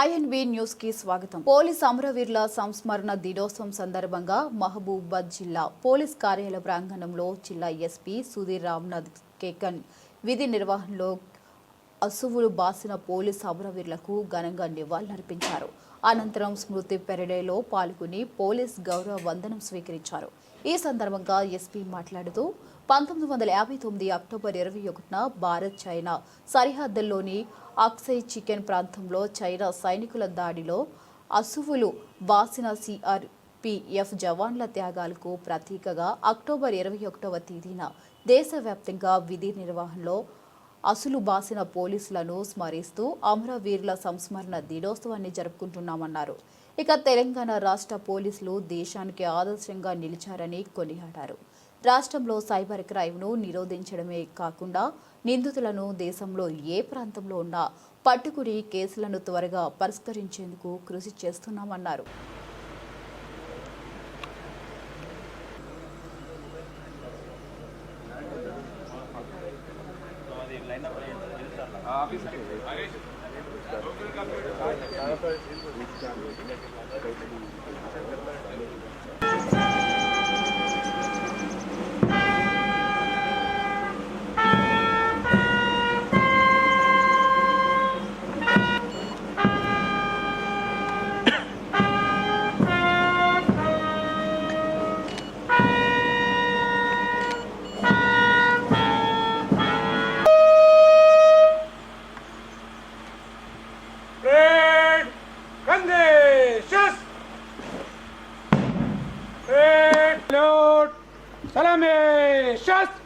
INB న్యూస్కి స్వాగతం. Police అమరవీరుల సంస్మరణ దినోత్సవం సందర్భంగా మహబూబాద్ జిల్లా పోలీస్ కార్యాలయ ప్రాంగణంలో జిల్లా ఎస్పీ సుధీర్ రామ్నాథ్ కేకన్ విధి నిర్వహణలో అసువులు బాసిన పోలీస్ అమరవీరులకు ఘనంగా నివాళులర్పించారు. అనంతరం స్మృతి పెరడేలో పాల్గొని పోలీస్ గౌరవ వందనం స్వీకరించారు. ఈ సందర్భంగా ఎస్పీ మాట్లాడుతూ పంతొమ్మిది వందల యాభై తొమ్మిది అక్టోబర్ ఇరవై ఒకటిన భారత్ చైనా సరిహద్దుల్లోని అక్సై చికెన్ ప్రాంతంలో చైనా సైనికుల దాడిలో అసువులు బాసిన సిఆర్పిఎఫ్ జవాన్ల త్యాగాలకు ప్రతీకగా అక్టోబర్ ఇరవై ఒకటవ తేదీన దేశవ్యాప్తంగా విధి నిర్వహణలో అసులు బాసిన పోలీసులను స్మరిస్తూ అమరవీరుల సంస్మరణ దినోత్సవాన్ని జరుపుకుంటున్నామన్నారు. ఇక తెలంగాణ రాష్ట్ర పోలీసులు దేశానికి ఆదర్శంగా నిలిచారని కొనియాడారు. రాష్ట్రంలో సైబర్ క్రైమ్ను నిరోధించడమే కాకుండా నిందితులను దేశంలో ఏ ప్రాంతంలో ఉన్నా పట్టుకుని కేసులను త్వరగా పరిష్కరించేందుకు కృషి చేస్తున్నామన్నారు. Office Salami! Shots!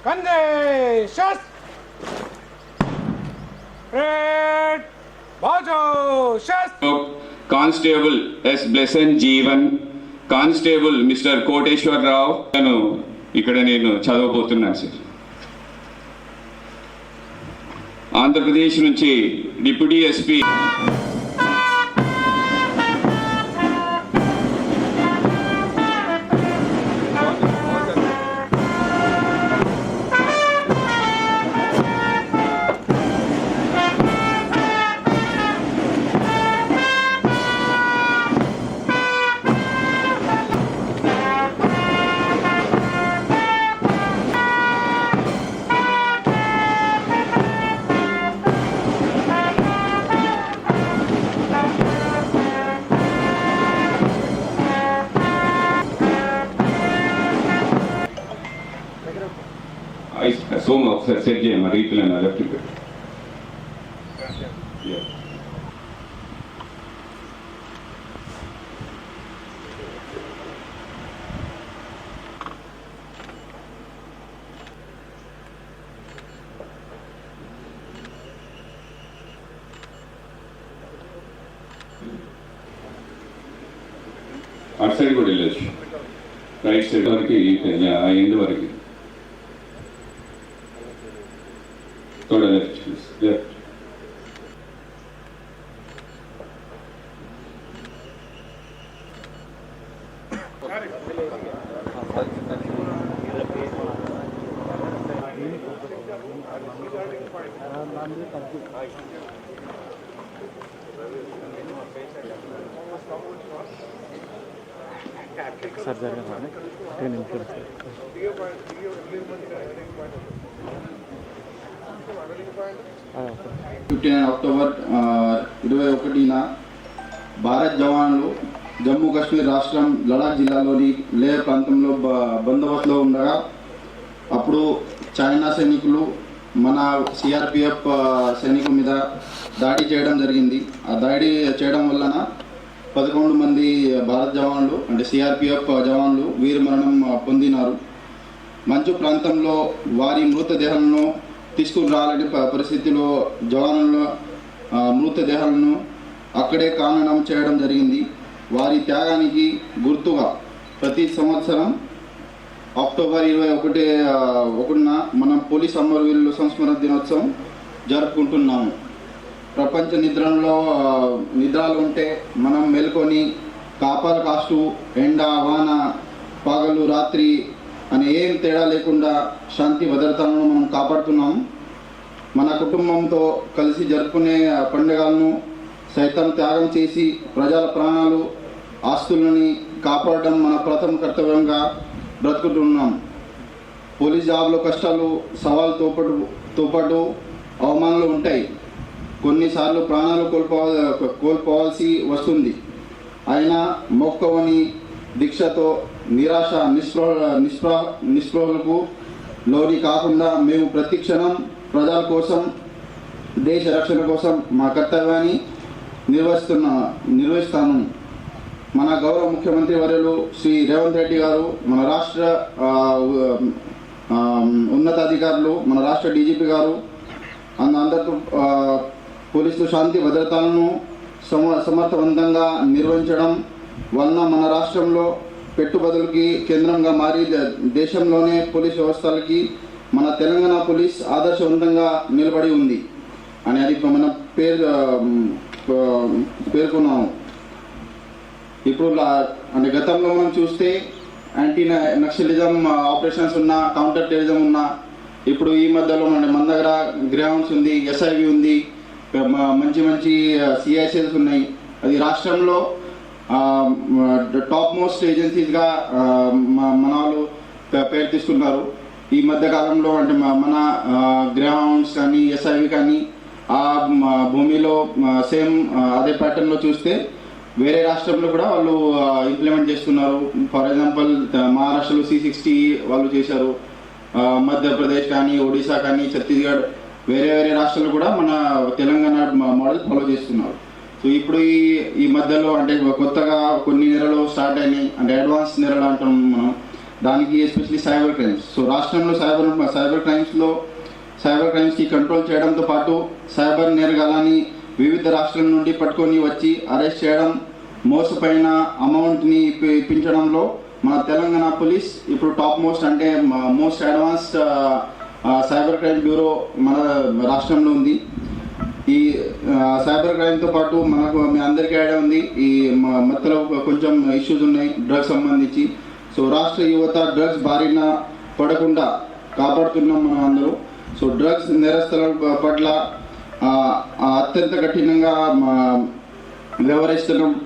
Conditions! Red Bajo! Shots! Constable S Blesson Jeevan constable mister Koteswararao నేను ఇక్కడ నేను చదవబోతున్నాను సార్ ఆంధ్రప్రదేశ్ నుంచి డిప్యూటీ ఎస్పీ సోమ ఒకసారి సెట్ చేయమ్మా రీతిలో లెఫ్ట్ అటు సైడ్ కూడా వెళ్ళచ్చు రైట్ సైడ్ వరకు ఆ ఎండ్ వరకు సార్ జరగదు నేను ఫిఫ్టీన్ అక్టోబర్ ఇరవై ఒకటిన భారత్ జవాన్లు జమ్మూ కాశ్మీర్ రాష్ట్రం లడాక్ జిల్లాలోని లే ప్రాంతంలో బ- బందోబస్తులో ఉండగా అప్పుడు చైనా సైనికులు మన సిఆర్పిఎఫ్ సైనికుల మీద దాడి చేయడం జరిగింది. ఆ దాడి చేయడం వలన పదకొండు మంది భారత జవాన్లు అంటే సిఆర్పిఎఫ్ జవాన్లు వీరమరణం మరణం పొందినారు. మంచు ప్రాంతంలో వారి మృతదేహాలను తీసుకుని రాలని ప- పరిస్థితిలో జవానుల మృతదేహాలను అక్కడే కానడం చేయడం జరిగింది. వారి త్యాగానికి గుర్తుగా ప్రతి సంవత్సరం అక్టోబర్ ఇరవై ఒకటి ఒకటిన మనం పోలీస్ అమరవీరుల సంస్మరణ దినోత్సవం జరుపుకుంటున్నాము. ప్రపంచ నిద్రలో నిద్రలు ఉంటే మనం మేల్కొని కాపలు కాస్తూ ఎండ వాన పగలు రాత్రి అని ఏం తేడా లేకుండా శాంతి భద్రతలను మనం కాపాడుతున్నాం. మన కుటుంబంతో కలిసి జరుపుకునే పండుగలను సైతం త్యాగం చేసి ప్రజల ప్రాణాలు ఆస్తులని కాపాడడం మన ప్రథమ కర్తవ్యంగా బ్రతుకుతున్నాం. పోలీస్ జాబ్లో కష్టాలు సవాళ్ళతో పాటు పాటు అవమానాలు ఉంటాయి. కొన్నిసార్లు ప్రాణాలు కోల్పోవ కోల్పోవాల్సి వస్తుంది. అయినా మొక్కవని దీక్షతో నిరాశ నిస్పృహ నిస్పృహ నిస్పృహలకు లోని కాకుండా మేము ప్రతి క్షణం ప్రజల కోసం దేశ రక్షణ కోసం మా కర్తవ్యాన్ని నిర్వహిస్తున్న నిర్వహిస్తాను మన గౌరవ ముఖ్యమంత్రి వర్యులు శ్రీ రేవంత్ రెడ్డి గారు మన రాష్ట్ర ఉన్నతాధికారులు మన రాష్ట్ర డీజీపీ గారు అంద అందరితో పోలీసులు శాంతి భద్రతలను సమ సమర్థవంతంగా నిర్వహించడం వలన మన రాష్ట్రంలో పెట్టుబడులకి కేంద్రంగా మారి ద- దేశంలోనే పోలీస్ వ్యవస్థలకి మన తెలంగాణ పోలీస్ ఆదర్శవంతంగా నిలబడి ఉంది అని అది మన పేరు పేర్కొన్నాము. ఇప్పుడు లా- అంటే గతంలో మనం చూస్తే యాంటీ నక్సలిజం ఆపరేషన్స్ ఉన్న కౌంటర్ టెరిజం ఉన్న ఇప్పుడు ఈ మధ్యలో మన మన దగ్గర గ్రౌండ్స్ ఉంది ఎస్ఐవి ఉంది మంచి మంచి సిఐసిఎల్స్ ఉన్నాయి. అది రాష్ట్రంలో టాప్ మోస్ట్ ఏజెన్సీస్గా మన వాళ్ళు పేరు తీసుకున్నారు. ఈ మధ్య కాలంలో అంటే మన గ్రౌండ్స్ కానీ ఎస్ఐవి కానీ ఆ భూమిలో సేమ్ అదే ప్యాటర్న్లో చూస్తే వేరే రాష్ట్రంలో కూడా వాళ్ళు ఇంప్లిమెంట్ చేస్తున్నారు. ఫర్ ఎగ్జాంపుల్ మహారాష్ట్రలో సి సిక్స్టీ వాళ్ళు చేశారు. మధ్యప్రదేశ్ కానీ ఒడిశా కానీ ఛత్తీస్గఢ్ వేరే వేరే రాష్ట్రాలు కూడా మన తెలంగాణ మోడల్ ఫాలో చేస్తున్నారు. సో ఇప్పుడు ఈ ఈ మధ్యలో అంటే కొత్తగా కొన్ని నెలలు స్టార్ట్ అయినాయి. అంటే అడ్వాన్స్ నెలలు అంటాం మనం. దానికి ఎస్పెషలీ సైబర్ క్రైమ్స్ సో రాష్ట్రంలో సైబర్ సైబర్ క్రైమ్స్లో సైబర్ క్రైమ్స్కి కంట్రోల్ చేయడంతో పాటు సైబర్ నేరగాలని వివిధ రాష్ట్రాల నుండి పట్టుకొని వచ్చి అరెస్ట్ చేయడం మోసపోయిన అమౌంట్ని ఇప్పించడంలో మన తెలంగాణ పోలీస్ ఇప్పుడు టాప్ మోస్ట్ అంటే most advanced cyber crime bureau మన రాష్ట్రంలో ఉంది. ఈ సైబర్ క్రైమ్తో పాటు మనకు మీ అందరికీ ఐడియా ఉంది. ఈ మ- మధ్యలో కొంచెం ఇష్యూస్ ఉన్నాయి డ్రగ్స్ సంబంధించి. సో రాష్ట్ర యువత డ్రగ్స్ బారిన పడకుండా కాపాడుతున్నాం మనం అందరూ. సో డ్రగ్స్ నేరస్తుల పట్ల అత్యంత కఠినంగా మా- వ్యవహరిస్తున్నాం.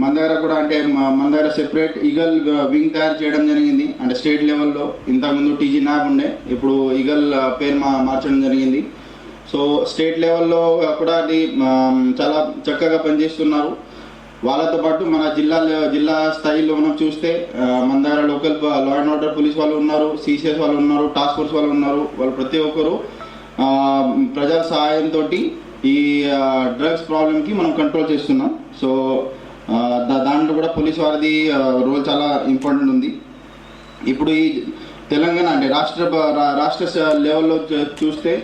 మన దగ్గర కూడా అంటే మన దగ్గర సెపరేట్ ఈగల్ వింగ్ తయారు చేయడం జరిగింది. అంటే స్టేట్ లెవెల్లో ఇంతకుముందు టీజీ నాగ్ ఉండే. ఇప్పుడు ఈగల్ పేరు మా మార్చడం జరిగింది. సో స్టేట్ లెవెల్లో కూడా అది చాలా చక్కగా పనిచేస్తున్నారు. వాళ్ళతో పాటు మన జిల్లా జిల్లా స్థాయిలో మనం చూస్తే మన దగ్గర local law and order police వాళ్ళు ఉన్నారు సిసిఎస్ వాళ్ళు ఉన్నారు టాస్క్ ఫోర్స్ వాళ్ళు ఉన్నారు. వాళ్ళు ప్రతి ఒక్కరు ప్రజా ప్రజల సహాయంతో ఈ డ్రగ్స్ ప్రాబ్లమ్కి మనం కంట్రోల్ చేస్తున్నాం. సో దా- దాంట్లో కూడా పోలీస్ వారిది రోల్ చాలా ఇంపార్టెంట్ ఉంది. ఇప్పుడు ఈ తెలంగాణ అంటే రాష్ట్ర రాష్ట్ర లెవెల్లో చూ- చూస్తే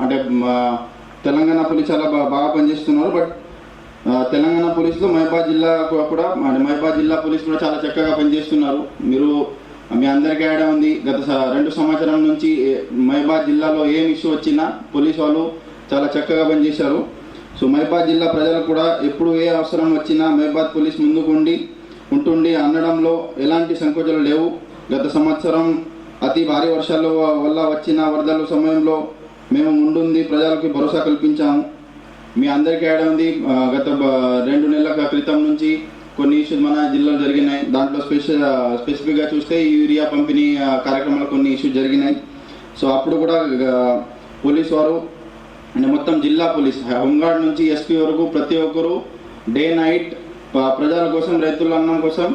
అంటే తెలంగాణ పోలీస్ చాలా బాగా పనిచేస్తున్నారు. బట్ తెలంగాణ పోలీసులో మహబాద్ జిల్లా కూడా అంటే మహబాద్ జిల్లా పోలీస్ కూడా చాలా చక్కగా పనిచేస్తున్నారు. మీరు మీ అందరికీ ఆడ ఉంది. గత రెండు సంవత్సరం నుంచి ఏ- మహబాద్ జిల్లాలో ఏం ఇష్యూ వచ్చినా పోలీస్ వాళ్ళు చాలా చక్కగా పనిచేశారు. సో మహిబాద్ జిల్లా ప్రజలకు కూడా ఎప్పుడు ఏ అవసరం వచ్చినా మహిబాద్ పోలీస్ ముందుకు ఉండి ఉంటుండి అనడంలో ఎలాంటి సంకోచాలు లేవు. గత సంవత్సరం అతి భారీ వర్షాల వల్ల వచ్చిన వరదల సమయంలో మేము ముందుంది ప్రజలకు భరోసా కల్పించాము. మీ అందరికీ ఐడియా ఉంది. గత రెండు నెలల క్రితం నుంచి కొన్ని ఇష్యూస్ మన జిల్లాలో జరిగినాయి. దాంట్లో స్పెషల్ స్పెసిఫిక్గా చూస్తే యూరియా పంపిణీ కార్యక్రమాలు కొన్ని ఇష్యూస్ జరిగినాయి. సో అప్పుడు కూడా పోలీస్ వారు అంటే మొత్తం జిల్లా పోలీస్ హోంగార్డ్ నుంచి ఎస్పీ వరకు ప్రతి ఒక్కరు డే నైట్ ప్రజల కోసం రైతుల అన్నం కోసం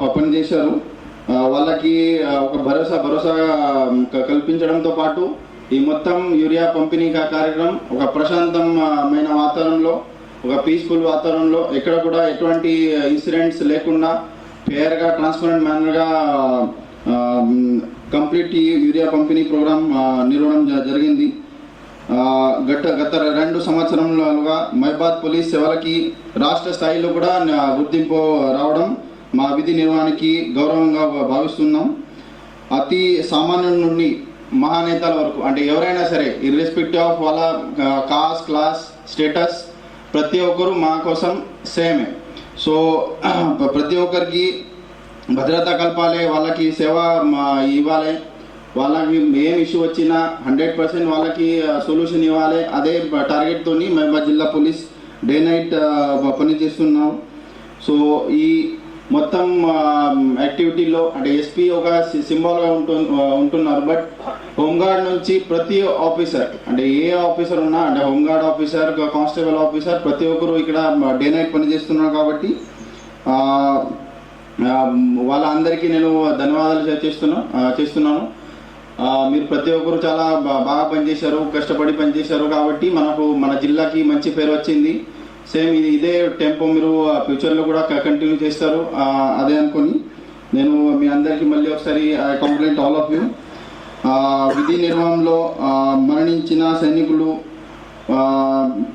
ప- పనిచేశారు వాళ్ళకి ఒక భరోసా భరోసా కల్పించడంతో పాటు ఈ మొత్తం యూరియా పంపిణీ కా- కార్యక్రమం ఒక ప్రశాంతమైన వాతావరణంలో ఒక పీస్ఫుల్ వాతావరణంలో ఎక్కడ కూడా ఎటువంటి ఇన్సిడెంట్స్ లేకుండా ఫేర్గా ట్రాన్స్పరెంట్ మేనర్గా కంప్లీట్ యూరియా పంపిణీ ప్రోగ్రామ్ నిర్వహణ జ- జరిగింది. గత గత రెండు సంవత్సరంలోగా మైబాద్ పోలీస్ సేవలకి రాష్ట్ర స్థాయిలో కూడా గుర్తింపు రావడం మా విధి నిర్వహణకి గౌరవంగా భావిస్తున్నాం. అతి సామాన్యుల నుండి మహానేతల వరకు అంటే ఎవరైనా సరే ఇర్రెస్పెక్టివ్ ఆఫ్ వాళ్ళ కాస్ట్ క్లాస్ స్టేటస్ ప్రతి ఒక్కరు మా కోసం సేమే. సో ప్రతి ఒక్కరికి భద్రత కల్పాలి వాళ్ళకి సేవ మా, ఇవ్వాలి. వాళ్ళకి ఏం ఇష్యూ వచ్చినా హండ్రెడ్ పర్సెంట్ వాళ్ళకి సొల్యూషన్ ఇవ్వాలి. అదే టార్గెట్తో మేము జిల్లా పోలీస్ డే నైట్ పని చేస్తున్నాం. సో ఈ మొత్తం యాక్టివిటీలో అంటే ఎస్పీ ఒక సింబాల్గా ఉంటు ఉంటున్నారు. బట్ హోంగార్డ్ నుంచి ప్రతి ఆఫీసర్ అంటే ఏ ఆఫీసర్ ఉన్నా అంటే హోంగార్డ్ ఆఫీసర్ కానిస్టేబుల్ ఆఫీసర్ ప్రతి ఒక్కరు ఇక్కడ డే నైట్ పని చేస్తున్నారు కాబట్టి వాళ్ళందరికీ నేను ధన్యవాదాలు చేస్తున్నా చేస్తున్నాను. మీరు ప్రతి ఒక్కరు చాలా బాగా పనిచేశారు కష్టపడి పనిచేశారు కాబట్టి మనకు మన జిల్లాకి మంచి పేరు వచ్చింది. సేమ్ ఇది ఇదే టెంపో మీరు ఫ్యూచర్లో కూడా కంటిన్యూ చేస్తారు. అదే అనుకొని నేను మీ అందరికీ మళ్ళీ ఒకసారి కంప్లైంట్ ఆల్ ఆఫ్ యూ. విధి నిర్వహణలో మరణించిన సైనికులు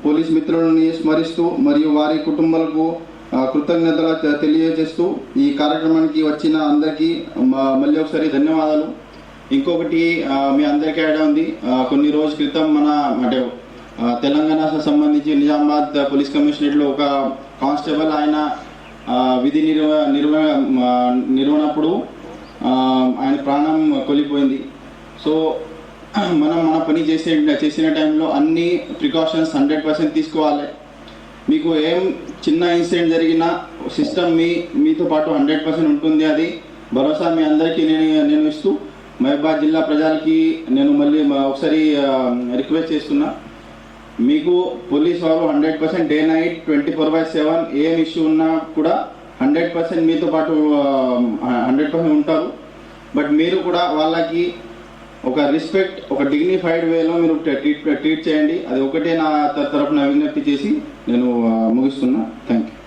పోలీస్ మిత్రులని స్మరిస్తూ మరియు వారి కుటుంబాలకు కృతజ్ఞతలు తె- తెలియజేస్తూ ఈ కార్యక్రమానికి వచ్చిన అందరికీ మళ్ళీ ఒకసారి ధన్యవాదాలు. ఇంకొకటి మీ అందరికీ ఐడియా ఉంది. కొన్ని రోజుల క్రితం మన అంటే ఆ, తెలంగాణ సంబంధించి నిజామాబాద్ పోలీస్ కమిషనరేట్లో ఒక కానిస్టేబుల్ ఆయన విధి నిర్వ నిర్వ నిర్వహణప్పుడు ఆయన ప్రాణం కోల్పోయింది. సో మనం మన పని చేసే చేసిన టైంలో అన్ని ప్రికాషన్స్ హండ్రెడ్ పర్సెంట్ తీసుకోవాలి. మీకు ఏం చిన్న ఇన్సిడెంట్ జరిగినా సిస్టమ్ మీ మీతో పాటు హండ్రెడ్ పర్సెంట్ ఉంటుంది అది. భరోసా మీ అందరికీ నేను నేను ఇస్తూ మహబాద్ జిల్లా ప్రజలకి నేను మళ్ళీ ఒకసారి రిక్వెస్ట్ చేస్తున్నా. మీకు పోలీస్ వాళ్ళు hundred percent day night twenty four by seven ఏం ఇష్యూ ఉన్నా కూడా హండ్రెడ్ పర్సెంట్ మీతో పాటు హండ్రెడ్ పర్సెంట్ ఉంటారు. బట్ మీరు కూడా వాళ్ళకి ఒక రెస్పెక్ట్ ఒక డిగ్నిఫైడ్ వేలో మీరు ట్రీట్ ట్రీట్ చేయండి. అది ఒకటే నా తరఫున విజ్ఞప్తి చేసి నేను ముగిస్తున్నా. Thank you